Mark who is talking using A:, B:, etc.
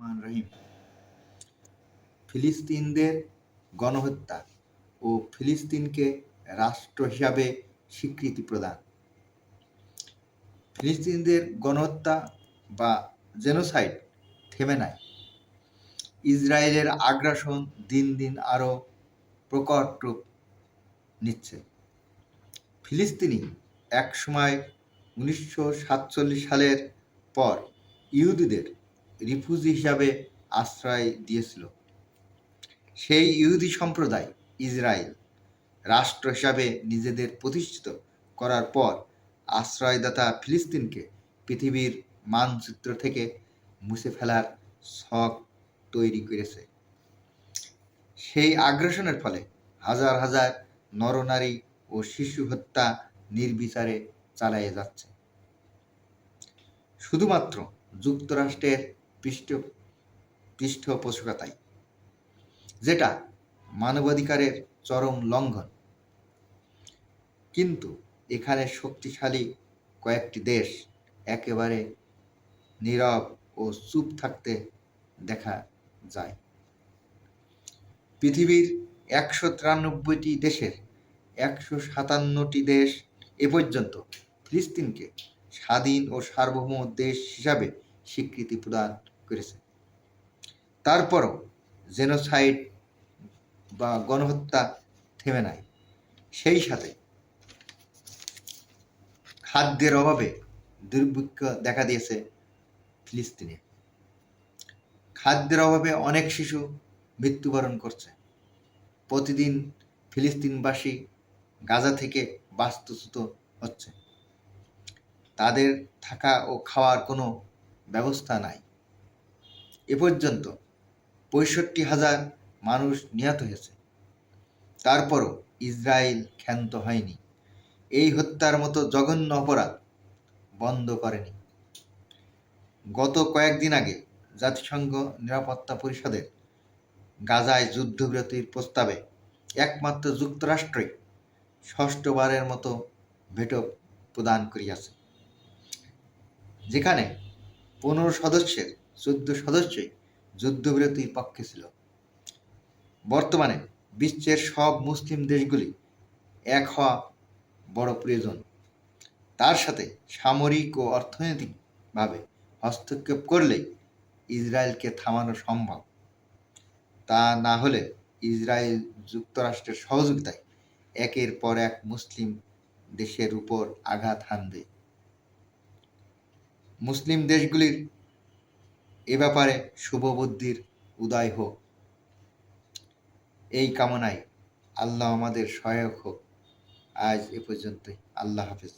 A: রহিম। ফিলিস্তিনদের গণহত্যা ও ফিলিস্তিনকে রাষ্ট্র হিসাবে স্বীকৃতি প্রদান। ফিলিস্তিনদের গণহত্যা বা জেনোসাইড থেমে নাই। ইসরায়েলের আগ্রাসন দিন দিন আরও প্রকট রূপ নিচ্ছে। ফিলিস্তিনি একসময় উনিশশো সাতচল্লিশ সালের পর ইহুদিদের রিফিউজি হিসাবে আশ্রয় দিয়েছিল। সেই ইহুদি সম্প্রদায়, ইসরায়েল, রাষ্ট্র হিসাবে নিজেদের প্রতিষ্ঠিত করার পর আশ্রয়দাতা ফিলিস্তিনকে পৃথিবীর মানচিত্র থেকে মুছে ফেলার শখ তৈরি করেছে। সেই আগ্রাসনের ফলে হাজার হাজার নরনারী ও শিশু হত্যা নির্বিচারে চালিয়ে যাচ্ছে। শুধুমাত্র যুক্তরাষ্ট্রের পৃষ্ঠ পৃষ্ঠপোষকতায় যেটা মানবাধিকারের চরম লঙ্ঘন। কিন্তু এখানে শক্তিশালী কয়েকটি দেশ একেবারে নীরব ও চুপ থাকতে দেখা যায়। পৃথিবীর একশো তিরানব্বইটি দেশের একশো সাতান্নটি দেশ এ পর্যন্ত ফিলিস্তিনকে স্বাধীন ও সার্বভৌম দেশ হিসাবে স্বীকৃতি প্রদান করেছে। তারপরও জেনোসাইড বা গণহত্যা থেমে নাই। সেই সাথে খাদ্যের অভাবে দুর্ভিক্ষ দেখা দিয়েছে ফিলিস্তিনে। খাদ্যের অভাবে অনেক শিশু মৃত্যুবরণ করছে। প্রতিদিন ফিলিস্তিনবাসী গাজা থেকে বাস্তুচ্যুত হচ্ছে। তাদের থাকা ও খাওয়ার কোনো ব্যবস্থা নাই। এ পর্যন্ত পঁয়ষট্টি হাজার মানুষ নিহত হয়েছে। তারপরও ইসরায়েল ক্ষান্ত হয়নি। এই হত্যার মতো জঘন্য অপরাধ বন্ধ করেনি। গত কয়েকদিন আগে জাতিসংঘ নিরাপত্তা পরিষদের গাজায় যুদ্ধবিরতির প্রস্তাবে একমাত্র যুক্তরাষ্ট্রই ষষ্ঠবারের মতো ভেটো প্রদান করিয়াছে। যেখানে পনেরো সদস্যের, চোদ্দ সদস্যই যুদ্ধবিরতির পক্ষে ছিল। বর্তমানে বিশ্বের সব মুসলিম দেশগুলি এক হওয়া বড় প্রয়োজন। তার সাথে সামরিক ও অর্থনৈতিকভাবে হস্তক্ষেপ করলেই ইসরায়েলকে থামানো সম্ভব। তা না হলে ইসরায়েল যুক্তরাষ্ট্রের সহযোগিতায় একের পর এক মুসলিম দেশের উপর আঘাত হানবে। মুসলিম দেশগুলির এ ব্যাপারে শুভবুদ্ধির উদয় হোক। এই কামনায় আল্লাহ আমাদের সহায়ক হোক। আজ এ পর্যন্তই। আল্লাহ হাফেজ।